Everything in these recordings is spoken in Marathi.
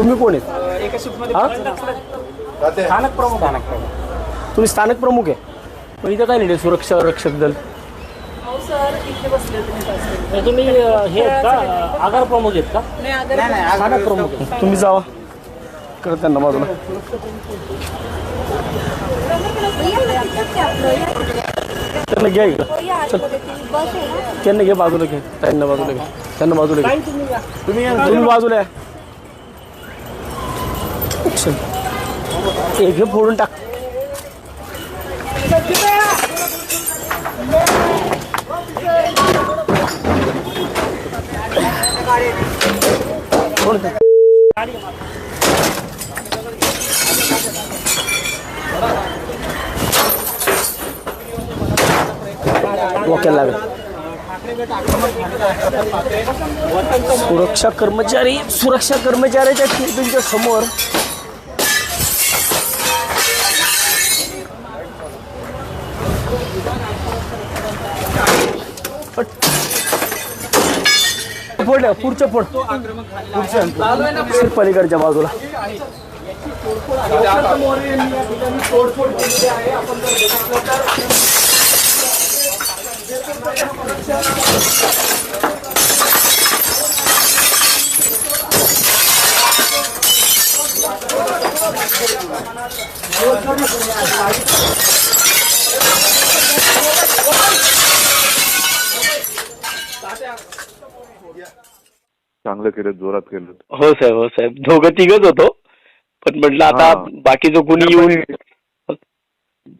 कोण आहेत एका शिफ्टमध्ये हा? स्थानक प्रमुख. स्थानक प्रमुख. तुम्ही स्थानक प्रमुख आहे? पण इथं काय नाही सुरक्षा रक्षक दल. हो हे तुम्ही हे आहेत का? आगार प्रमुख आहेत का? स्थानक प्रमुख. तुम्ही जावा. कर त्यांना बाजूला. त्यांना घ्या इकडं. त्यांना घे बाजूला घे त्यांना बाजूला घे त्यांना बाजूला घे तुम्ही तुम्ही बाजूला या. चल. एक फोडून टाक सुरक्षा कर्मचारी सुरक्षा केबिनच्या समोर। फोड पुढचं फोड पुढच्या पलीकडच्या बाजूला चांगलं केलं जोरात केलं. हो साहेब हो साहेब. दोघं तिघच होतो. पण म्हटलं आता हा. बाकीचं कोणी येऊन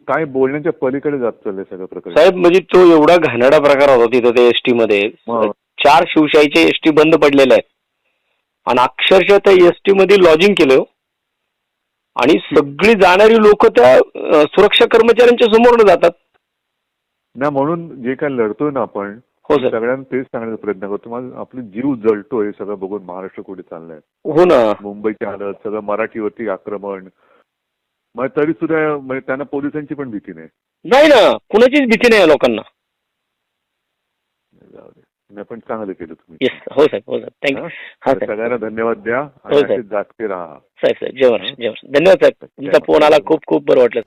काय बोलण्याच्या पलीकडे जात चाललंय सगळं प्रकरण. साहेब म्हणजे तो एवढा घाणेरडा प्रकार होता तिथं ते एसटी मध्ये. मग. चार शिवशाहीचे एसटी बंद पडलेले आहेत. आणि अक्षरशः त्या एसटी मध्ये लॉजिंग केलं. हो. आणि सगळी जाणारी लोक त्या अं, सुरक्षा कर्मचाऱ्यांच्या समोर जातात. ना म्हणून जे काय लढतोय ना आपण हो सर सगळ्यांना तेच सांगण्याचा प्रयत्न करतो. माझं आपलं जीव जळतोय सगळं बघून महाराष्ट्र कुठे चाललंय? हो ना. मुंबईची हालत सगळं मराठीवरती आक्रमण. मग तरी सुद्धा म्हणजे त्यांना पोलिसांची पण भीती नाही. नाही ना. कुणाचीच भीती नाही या लोकांना. जाऊ दे. नाही पण चांगलं केलं तुम्ही. येस हो साहेब हो साहेब थँक्यू हा? हा साहेब सगळ्यांना धन्यवाद द्या. हो, आणि साहेब. असेच जागते राहा. साहेब साहेब जेवण जेवण. धन्यवाद साहेब तुमचा फोन आला. खूप खूप बरं वाटलं.